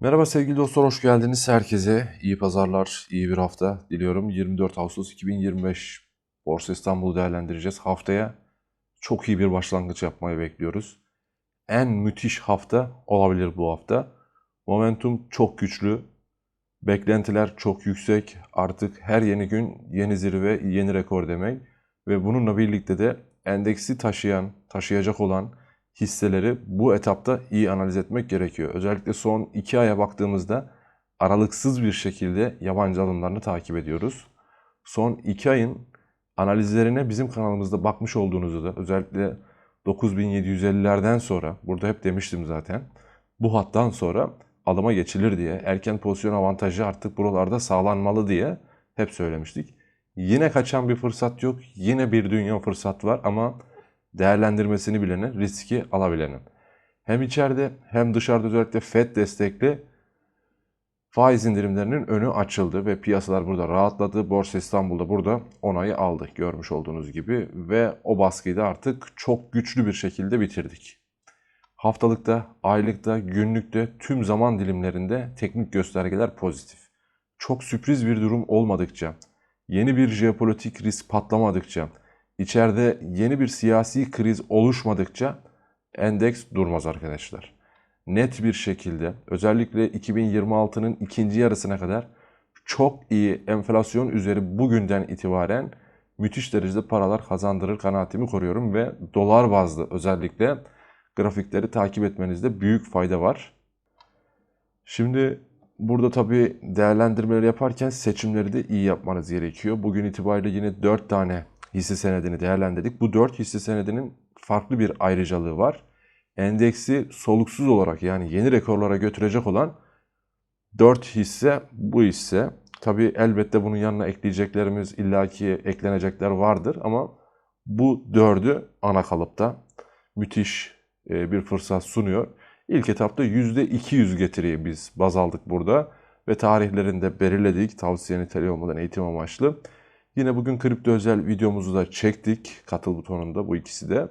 Merhaba sevgili dostlar, hoş geldiniz. Herkese iyi pazarlar, iyi bir hafta diliyorum. 24 Ağustos 2025 Borsa İstanbul'u değerlendireceğiz. Haftaya çok iyi bir başlangıç yapmayı bekliyoruz. En müthiş hafta olabilir bu hafta. Momentum çok güçlü. Beklentiler çok yüksek. Artık her yeni gün yeni zirve, yeni rekor demek. Ve bununla birlikte de endeksi taşıyan, taşıyacak olan hisseleri bu etapta iyi analiz etmek gerekiyor. Özellikle son iki aya baktığımızda aralıksız bir şekilde yabancı alımlarını takip ediyoruz. Son iki ayın analizlerine bizim kanalımızda bakmış olduğunuzu da özellikle 9750'lerden sonra, burada hep demiştim zaten, bu hattan sonra alıma geçilir diye, erken pozisyon avantajı artık buralarda sağlanmalı diye hep söylemiştik. Yine kaçan bir fırsat yok, yine bir dünya fırsat var ama değerlendirmesini bilenin, riski alabilenin. Hem içeride hem dışarıda özellikle FED destekli faiz indirimlerinin önü açıldı ve piyasalar burada rahatladı. Borsa İstanbul'da burada onayı aldı görmüş olduğunuz gibi ve o baskıyı da artık çok güçlü bir şekilde bitirdik. Haftalıkta, aylıkta, günlükte tüm zaman dilimlerinde teknik göstergeler pozitif. Çok sürpriz bir durum olmadıkça, yeni bir jeopolitik risk patlamadıkça, içeride yeni bir siyasi kriz oluşmadıkça endeks durmaz arkadaşlar. Net bir şekilde özellikle 2026'nın ikinci yarısına kadar çok iyi enflasyon üzeri bugünden itibaren müthiş derecede paralar kazandırır kanaatimi koruyorum ve dolar bazlı özellikle grafikleri takip etmenizde büyük fayda var. Şimdi burada tabii değerlendirmeleri yaparken seçimleri de iyi yapmanız gerekiyor. Bugün itibariyle yine 4 tane hisse senedini değerlendirdik. Bu 4 hisse senedinin farklı bir ayrıcalığı var. Endeksi soluksuz olarak yani yeni rekorlara götürecek olan 4 hisse bu hisse. Tabi elbette bunun yanına ekleyeceklerimiz illaki eklenecekler vardır ama bu dördü ana kalıpta müthiş e, bir fırsat sunuyor. İlk etapta %200 getiriyi biz baz aldık burada ve tarihlerini de belirledik tavsiye niteliği olmadan eğitim amaçlı. Yine bugün kripto özel videomuzu da çektik. Katıl butonunda bu ikisi de.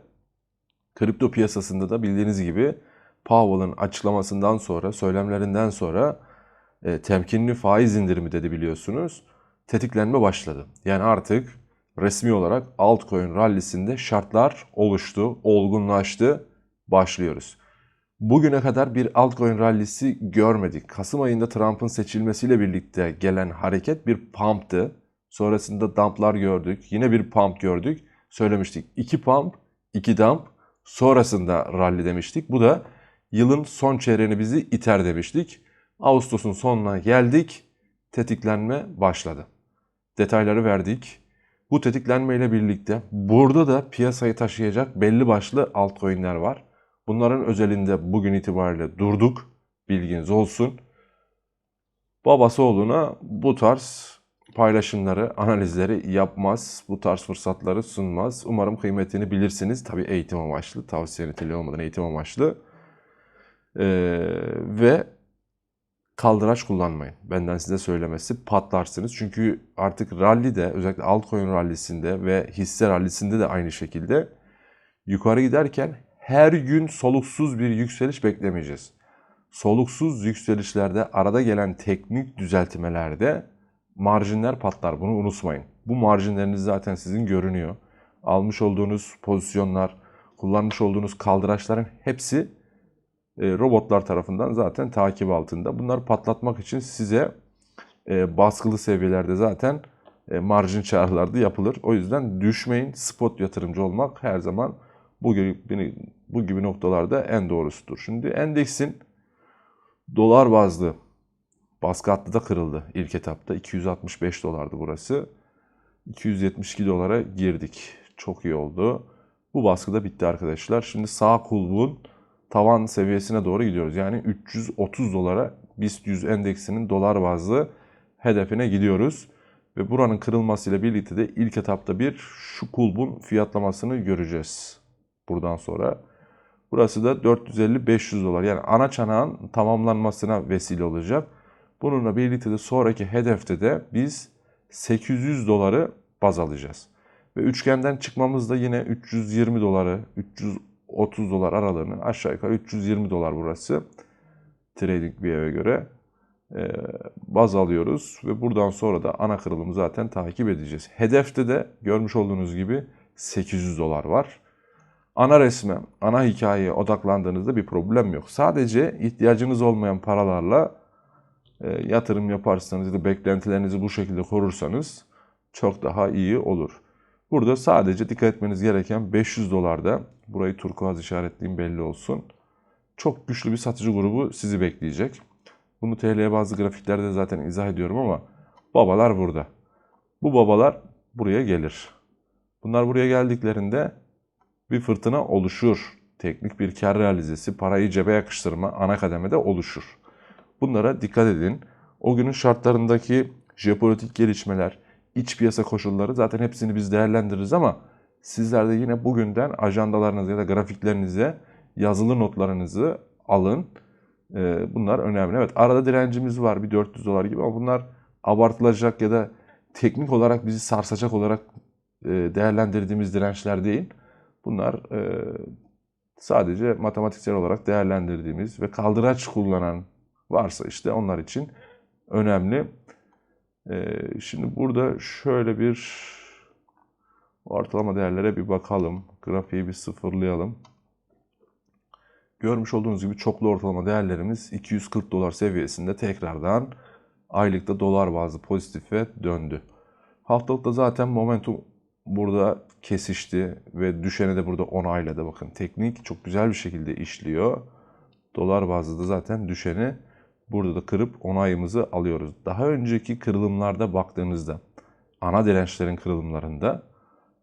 Kripto piyasasında da bildiğiniz gibi Powell'ın açıklamasından sonra, söylemlerinden sonra e, temkinli faiz indirimi dedi biliyorsunuz. Tetiklenme başladı. Yani artık resmi olarak altcoin rallisinde şartlar oluştu, olgunlaştı, başlıyoruz. Bugüne kadar bir altcoin rallisi görmedik. Kasım ayında Trump'ın seçilmesiyle birlikte gelen hareket bir pump'tı. Sonrasında dumplar gördük. Yine bir pump gördük. Söylemiştik. İki pump, iki dump. Sonrasında rally demiştik. Bu da yılın son çeyreğini bizi iter demiştik. Ağustos'un sonuna geldik. Tetiklenme başladı. Detayları verdik. Bu tetiklenme ile birlikte burada da piyasayı taşıyacak belli başlı altcoin'ler var. Bunların özelinde bugün itibariyle durduk. Bilginiz olsun. Babası oğluna bu tarz paylaşımları, analizleri yapmaz. Bu tarz fırsatları sunmaz. Umarım kıymetini bilirsiniz. Tabii eğitim amaçlı, tavsiye niteliği olmadan eğitim amaçlı. Ee, ve kaldıraç kullanmayın. Benden size söylemesi patlarsınız. Çünkü artık rallide özellikle altcoin rallisinde ve hisse rallisinde de aynı şekilde yukarı giderken her gün soluksuz bir yükseliş beklemeyeceğiz. Soluksuz yükselişlerde arada gelen teknik düzeltmelerde marjinler patlar. Bunu unutmayın. Bu marjinleriniz zaten sizin görünüyor. Almış olduğunuz pozisyonlar, kullanmış olduğunuz kaldıraçların hepsi e, robotlar tarafından zaten takip altında. Bunları patlatmak için size e, baskılı seviyelerde zaten e, marjin çağrılarda yapılır. O yüzden düşmeyin. Spot yatırımcı olmak her zaman bu gibi, bu gibi noktalarda en doğrusudur. Şimdi endeksin dolar bazlı baskı hattı da kırıldı ilk etapta. 265 dolardı burası. 272 dolara girdik. Çok iyi oldu. Bu baskı da bitti arkadaşlar. Şimdi sağ kulbun tavan seviyesine doğru gidiyoruz. Yani 330 dolara BIST 100 endeksinin dolar bazlı hedefine gidiyoruz. Ve buranın kırılmasıyla birlikte de ilk etapta bir şu kulbun fiyatlamasını göreceğiz buradan sonra. Burası da 450-500 dolar. Yani ana çanağın tamamlanmasına vesile olacak. Bununla birlikte de sonraki hedefte de biz 800 doları baz alacağız. Ve üçgenden çıkmamız da yine 320 doları, 330 dolar aralığını aşağı yukarı 320 dolar burası. trading bir eve göre e, baz alıyoruz ve buradan sonra da ana kırılımı zaten takip edeceğiz. Hedefte de görmüş olduğunuz gibi 800 dolar var. Ana resme, ana hikayeye odaklandığınızda bir problem yok. Sadece ihtiyacınız olmayan paralarla yatırım yaparsanız ya da beklentilerinizi bu şekilde korursanız çok daha iyi olur. Burada sadece dikkat etmeniz gereken 500 dolarda, burayı turkuaz işaretleyeyim belli olsun. Çok güçlü bir satıcı grubu sizi bekleyecek. Bunu TL bazı grafiklerde zaten izah ediyorum ama babalar burada. Bu babalar buraya gelir. Bunlar buraya geldiklerinde bir fırtına oluşur. Teknik bir kar realizesi, parayı cebe yakıştırma ana kademede oluşur. Bunlara dikkat edin. O günün şartlarındaki jeopolitik gelişmeler, iç piyasa koşulları zaten hepsini biz değerlendiririz ama sizler de yine bugünden ajandalarınızı ya da grafiklerinize yazılı notlarınızı alın. Ee, Bunlar önemli. Evet arada direncimiz var bir 400 dolar gibi ama bunlar abartılacak ya da teknik olarak bizi sarsacak olarak e, değerlendirdiğimiz dirençler değil. Bunlar e, sadece matematiksel olarak değerlendirdiğimiz ve kaldıraç kullanan varsa işte onlar için önemli. E, Şimdi burada şöyle bir ortalama değerlere bir bakalım. Grafiği bir sıfırlayalım. Görmüş olduğunuz gibi çoklu ortalama değerlerimiz 240 dolar seviyesinde tekrardan aylıkta dolar bazlı pozitife döndü. Haftalıkta zaten momentum burada kesişti ve düşeni de burada onayladı. Bakın teknik çok güzel bir şekilde işliyor. Dolar bazlı da zaten düşeni burada da kırıp onayımızı alıyoruz. Daha önceki kırılımlarda baktığınızda ana dirençlerin kırılımlarında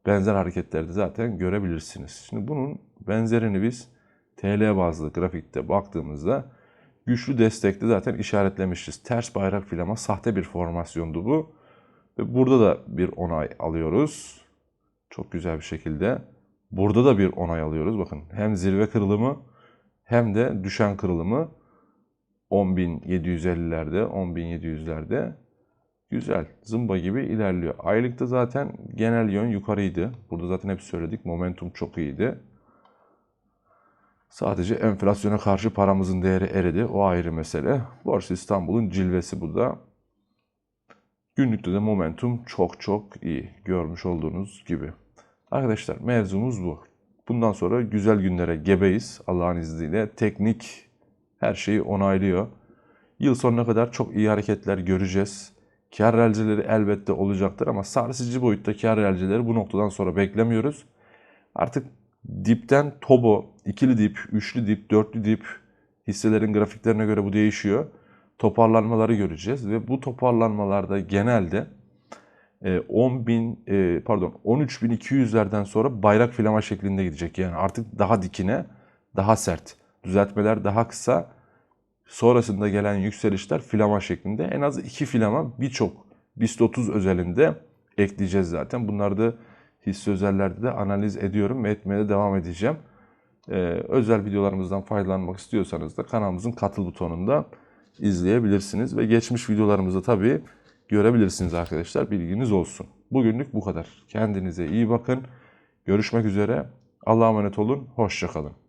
benzer hareketleri de zaten görebilirsiniz. Şimdi bunun benzerini biz TL bazlı grafikte baktığımızda güçlü destekte zaten işaretlemişiz. Ters bayrak filama sahte bir formasyondu bu. Ve burada da bir onay alıyoruz. Çok güzel bir şekilde. Burada da bir onay alıyoruz. Bakın hem zirve kırılımı hem de düşen kırılımı 10.750'lerde, 10.700'lerde güzel. Zımba gibi ilerliyor. Aylıkta zaten genel yön yukarıydı. Burada zaten hep söyledik. Momentum çok iyiydi. Sadece enflasyona karşı paramızın değeri eridi. O ayrı mesele. Borsa İstanbul'un cilvesi bu da. Günlükte de momentum çok çok iyi. Görmüş olduğunuz gibi. Arkadaşlar mevzumuz bu. Bundan sonra güzel günlere gebeyiz Allah'ın izniyle. Teknik her şeyi onaylıyor. Yıl sonuna kadar çok iyi hareketler göreceğiz. Kar realizeleri elbette olacaktır ama sarsıcı boyutta kar realizeleri bu noktadan sonra beklemiyoruz. Artık dipten tobo, ikili dip, üçlü dip, dörtlü dip hisselerin grafiklerine göre bu değişiyor. Toparlanmaları göreceğiz ve bu toparlanmalarda genelde e, 10 bin, e, pardon 13.200'lerden sonra bayrak filama şeklinde gidecek. Yani artık daha dikine, daha sert. Düzeltmeler daha kısa. Sonrasında gelen yükselişler filama şeklinde. En az iki filama birçok BIST 30 özelinde ekleyeceğiz zaten. Bunları da hisse özellerde de analiz ediyorum ve etmeye de devam edeceğim. Ee, özel videolarımızdan faydalanmak istiyorsanız da kanalımızın katıl butonunda izleyebilirsiniz. Ve geçmiş videolarımızda tabii görebilirsiniz arkadaşlar. Bilginiz olsun. Bugünlük bu kadar. Kendinize iyi bakın. Görüşmek üzere. Allah'a emanet olun. Hoşçakalın.